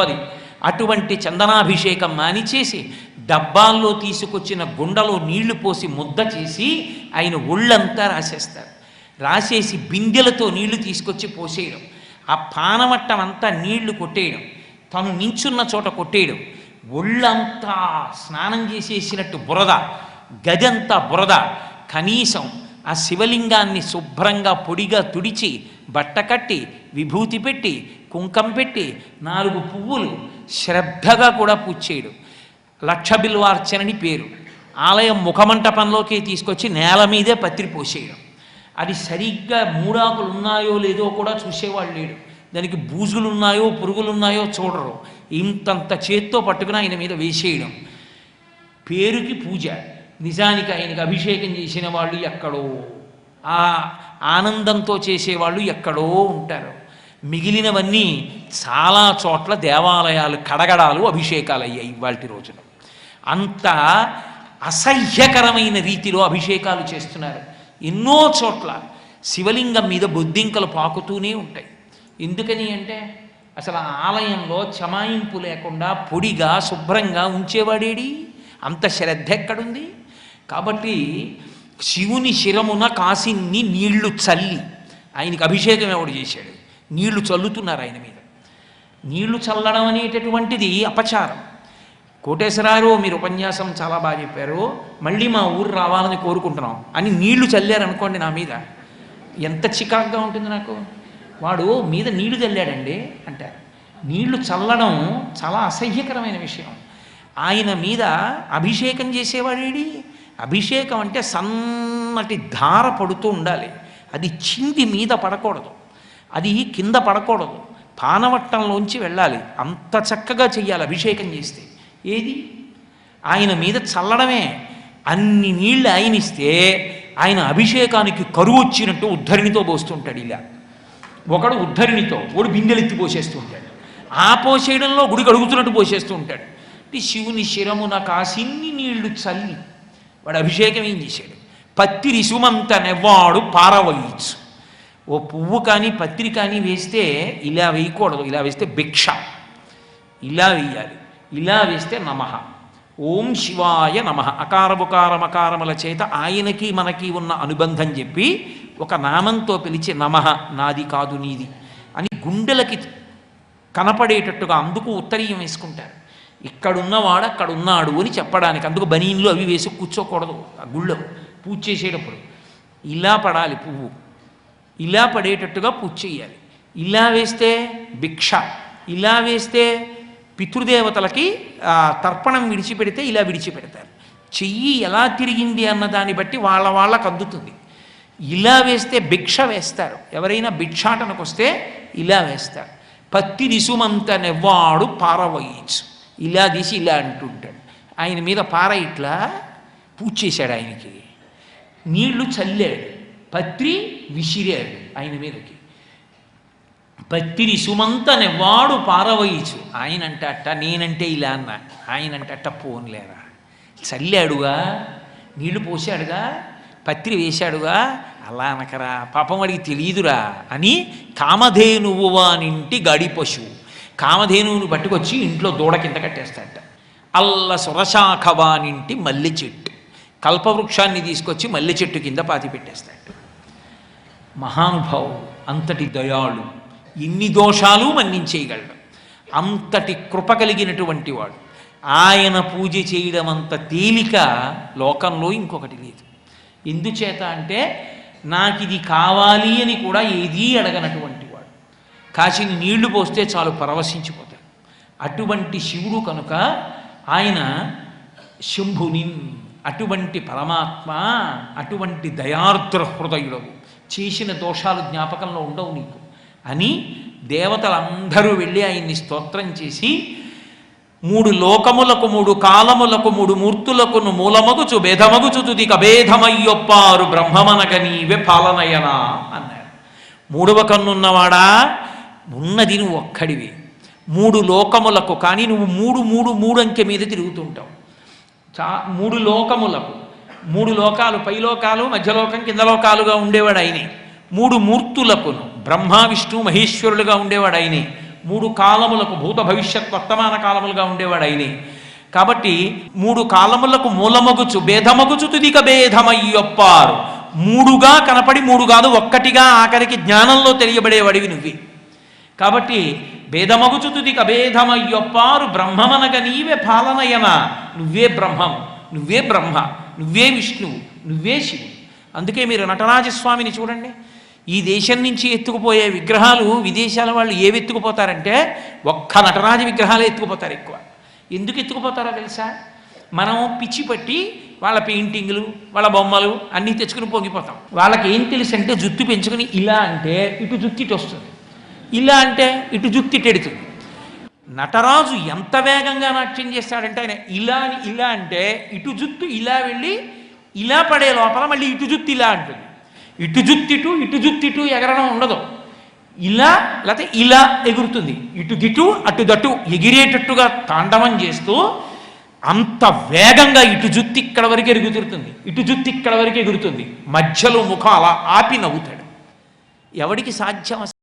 గొప్పది. అటువంటి చందనాభిషేకం మానిచేసి డబ్బాల్లో తీసుకొచ్చిన గుండలో నీళ్ళు పోసి ముద్ద చేసి ఆయన ఒళ్ళంతా రాసేస్తారు. రాసేసి బిందెలతో నీళ్ళు తీసుకొచ్చి పోసేయడం. ఆ పానవట్టం అంతా నీళ్ళు కొట్టేయడం. తను నించున్న చోట కొట్టేయడం. ఒళ్ళంతా స్నానం చేసేసినట్టు బురద గదంతా బురద కనీసం ఆ శివలింగాన్ని శుభ్రంగా పొడిగా తుడిచి బట్ట కట్టి విభూతి పెట్టి కుంకం పెట్టి నాలుగు పువ్వులు శ్రద్ధగా కూడా పూజ చేయడం. లక్ష బిల్వార్చనని పేరు. ఆలయం ముఖమంటపంలోకి తీసుకొచ్చి నేల మీదే పత్రి పోసేయడం. అది సరిగ్గా మూడాకులు ఉన్నాయో లేదో కూడా చూసేవాళ్ళు లేడు. దానికి బూజులు ఉన్నాయో పురుగులు ఉన్నాయో చూడరు. ఇంతంత చేత్తో పట్టుకుని ఆయన మీద వేసేయడం. పేరుకి పూజ. నిజానికి ఆయనకి అభిషేకం చేసిన వాళ్ళు ఎక్కడో ఆ ఆనందంతో చేసేవాళ్ళు ఎక్కడో ఉంటారు. మిగిలినవన్నీ చాలా చోట్ల దేవాలయాలు కడగడాలు అభిషేకాలు అయ్యాయి ఇవాళ రోజున అంత అసహ్యకరమైన రీతిలో అభిషేకాలు చేస్తున్నారు. ఎన్నో చోట్ల శివలింగం మీద బొద్దింకలు పాకుతూనే ఉంటాయి. ఎందుకని అంటే అసలు ఆలయంలో చమాయింపు లేకుండా పొడిగా శుభ్రంగా ఉంచేవాడేడి? అంత శ్రద్ధ ఎక్కడుంది? కాబట్టి శివుని శిరమున కాసిన్ని నీళ్ళు చల్లి ఆయనకి అభిషేకం ఎవడు చేశాడు? నీళ్ళు చల్లుతున్నారు ఆయన మీద. నీళ్ళు చల్లడం అనేటటువంటిది అపచారం. కోటేశ్వరారు మీరు ఉపన్యాసం చాలా బాగా చెప్పారు. మళ్ళీ మా ఊరు రావాలని కోరుకుంటున్నాం. అని నీళ్ళు చల్లారనుకోండి నా మీద. ఎంత చికాగ్గా ఉంటుంది నాకు. వాడు మీద నీళ్ళు చల్లాడండి అంటారు. నీళ్ళు చల్లడం చాలా అసహ్యకరమైన విషయం. ఆయన మీద అభిషేకం చేసేవాడేడి? అభిషేకం అంటే సన్నటి ధార పడుతూ ఉండాలి. అది చింది మీద పడకూడదు. అది కింద పడకూడదు. పానవట్టంలోంచి వెళ్ళాలి. అంత చక్కగా చెయ్యాలి అభిషేకం చేస్తే. ఏది? ఆయన మీద చల్లడమే. అన్ని నీళ్ళు ఆయన ఇస్తే ఆయన అభిషేకానికి కరువు వచ్చినట్టు ఉద్ధరిణితో పోస్తుంటాడు ఇలా. ఒకడు ఉద్ధరిణితో ఒకడు బిందెలెత్తి పోసేస్తూ ఉంటాడు. ఆ పోసేయడంలో గుడి కడుగుతున్నట్టు పోసేస్తూ ఉంటాడు. శివుని శిరమున కాసిన్ని నీళ్ళు చల్లి వాడు అభిషేకం ఏం చేశాడు? పత్తిరి సుమంత నెవ్వాడు పారవయించు ఓ పువ్వు కానీ పత్రి కానీ వేస్తే ఇలా వేయకూడదు. ఇలా వేస్తే భిక్ష. ఇలా వేయాలి. ఇలా వేస్తే నమః. ఓం శివాయ నమ. అకారముకారమకారముల చేత ఆయనకి మనకి ఉన్న అనుబంధం చెప్పి ఒక నామంతో పిలిచి నమః నాది కాదు నీది అని గుండెలకి కనపడేటట్టుగా అందుకు ఉత్తరీయం వేసుకుంటారు. ఇక్కడున్నవాడు అక్కడున్నాడు అని చెప్పడానికి. అందుకు బనీన్లు అవి వేసి కూర్చోకూడదు. ఆ గుళ్ళో పూజ చేసేటప్పుడు ఇలా పడాలి పువ్వు. ఇలా పడేటట్టుగా పూజ చేయాలి. ఇలా వేస్తే భిక్ష. ఇలా వేస్తే పితృదేవతలకి తర్పణం విడిచిపెడితే ఇలా విడిచిపెడతారు. చెయ్యి ఎలా తిరిగింది అన్న దాన్ని బట్టి వాళ్ళ వాళ్ళకు అందుతుంది. ఇలా వేస్తే భిక్ష వేస్తారు. ఎవరైనా భిక్షాటనకు వస్తే ఇలా వేస్తారు. పత్తి రిసుమంత నెవ్వాడు పారవయించు ఇలా తీసి ఇలా అంటుంటాడు. ఆయన మీద పార ఇట్లా పూజ చేశాడు ఆయనకి. నీళ్ళు చల్లాడు. పత్రి విసిరాడు ఆయన మీదకి. పత్తిరి సుమంత నెవ్వాడు పారవయించు ఆయన అంటే అట్ట నేనంటే ఇలా అన్న. ఆయన అంటే అట్ట పోన్లేరా చల్లాడుగా నీళ్ళు పోసాడుగా పత్రి వేశాడుగా అలా అనకరా పాపం వాడికి తెలియదురా అని కామధేనువు వానింటి గడి పశువు. కామధేనువుని పట్టుకొచ్చి ఇంట్లో దూడ కింద కట్టేస్తాడట. అల్ల సురశాఖవానింటి మల్లె చెట్టు. కల్పవృక్షాన్ని తీసుకొచ్చి మల్లె చెట్టు కింద పాతి పెట్టేస్తాడు మహానుభావుడు అంతటి దయాళు ఇన్ని దోషాలు మన్నించేయగలడు. అంతటి కృప కలిగినటువంటి వాడు. ఆయన పూజ చేయడం అంత తేలిక లోకంలో ఇంకొకటి లేదు. ఎందుచేత అంటే నాకు ఇది కావాలి అని కూడా ఏదీ అడగనటువంటి కాసిని నీళ్ళు పోస్తే చాలు పరవశించిపోతాడు. అటువంటి శివుడు కనుక ఆయన శంభుని అటువంటి పరమాత్మ అటువంటి దయార్ద్ర హృదయుడవు. చేసిన దోషాలు జ్ఞాపకంలో ఉండవు నీకు. అని దేవతలందరూ వెళ్ళి ఆయన్ని స్తోత్రం చేసి మూడు లోకములకు మూడు కాలములకు మూడు మూర్తులకును మూలమగుచు భేదమగుచు తుదిక భేదమయ్యొప్పారు బ్రహ్మమనగ నీవే పాలనయనా అన్నాడు. మూడవ కన్నున్నవాడా? ఉన్నది నువ్వు ఒక్కడివి. మూడు లోకములకు కానీ నువ్వు మూడు మూడు మూడు అంకె మీద తిరుగుతుంటావు. చా మూడు లోకములకు. మూడు లోకాలు పైలోకాలు మధ్యలోకం కింద లోకాలుగా ఉండేవాడు ఆయనే మూడు మూర్తులకును బ్రహ్మ విష్ణు మహేశ్వరులుగా ఉండేవాడు ఆయనే మూడు కాలములకు భూత భవిష్యత్ వర్తమాన కాలములుగా ఉండేవాడు ఆయనే కాబట్టి మూడు కాలములకు మూలమగుచు భేదమగుచు తుదిక భేదమయ్యొప్పారు. మూడుగా కనపడి మూడు కాదు ఒక్కటిగా ఆఖరికి జ్ఞానంలో తెలియబడేవాడివి నువ్వే. కాబట్టి భేదమగుచుతుది కభేదమయ్యొప్పారు బ్రహ్మమనగ నీవే పాలనయన. నువ్వే బ్రహ్మం నువ్వే బ్రహ్మ నువ్వే విష్ణువు నువ్వే శివుడు. అందుకే మీరు నటరాజస్వామిని చూడండి. ఈ దేశం నుంచి ఎత్తుకుపోయే విగ్రహాలు విదేశాల వాళ్ళు ఏవి ఎత్తుకుపోతారంటే ఒక్క నటరాజ విగ్రహాలే ఎత్తుకుపోతారు ఎక్కువ. ఎందుకు ఎత్తుకుపోతారో తెలుసా? మనం పిచ్చి పట్టి వాళ్ళ పెయింటింగ్లు వాళ్ళ బొమ్మలు అన్నీ తెచ్చుకుని పొంగిపోతాం. వాళ్ళకి ఏం తెలుసు అంటే జుత్తు పెంచుకుని ఇలా అంటే ఇటు జుత్తి ఇటు వస్తుంది. ఇలా అంటే ఇటు జుక్తి టెడుతుంది నటరాజు ఎంత వేగంగా నాట్యం చేస్తాడంటే ఆయన ఇలా అని ఇలా అంటే ఇటు జుత్తు ఇలా వెళ్ళి ఇలా పడే లోపల మళ్ళీ ఇటు జుత్తు ఇలా అంటుంది. ఇటు జుత్తిటు ఇటు జుత్తిటు ఎగరడం ఉండదు. ఇలా లేకపోతే ఇలా ఎగురుతుంది. ఇటు గిటు అటు దటు ఎగిరేటట్టుగా తాండవం చేస్తూ అంత వేగంగా ఇటు జుత్తి ఇక్కడ వరకు ఎగురుతుంది ఇటు జుత్తి ఇక్కడ వరకు ఎగురుతుంది. మధ్యలో ముఖం అలా ఆపి నవ్వుతాడు. ఎవడికి సాధ్యం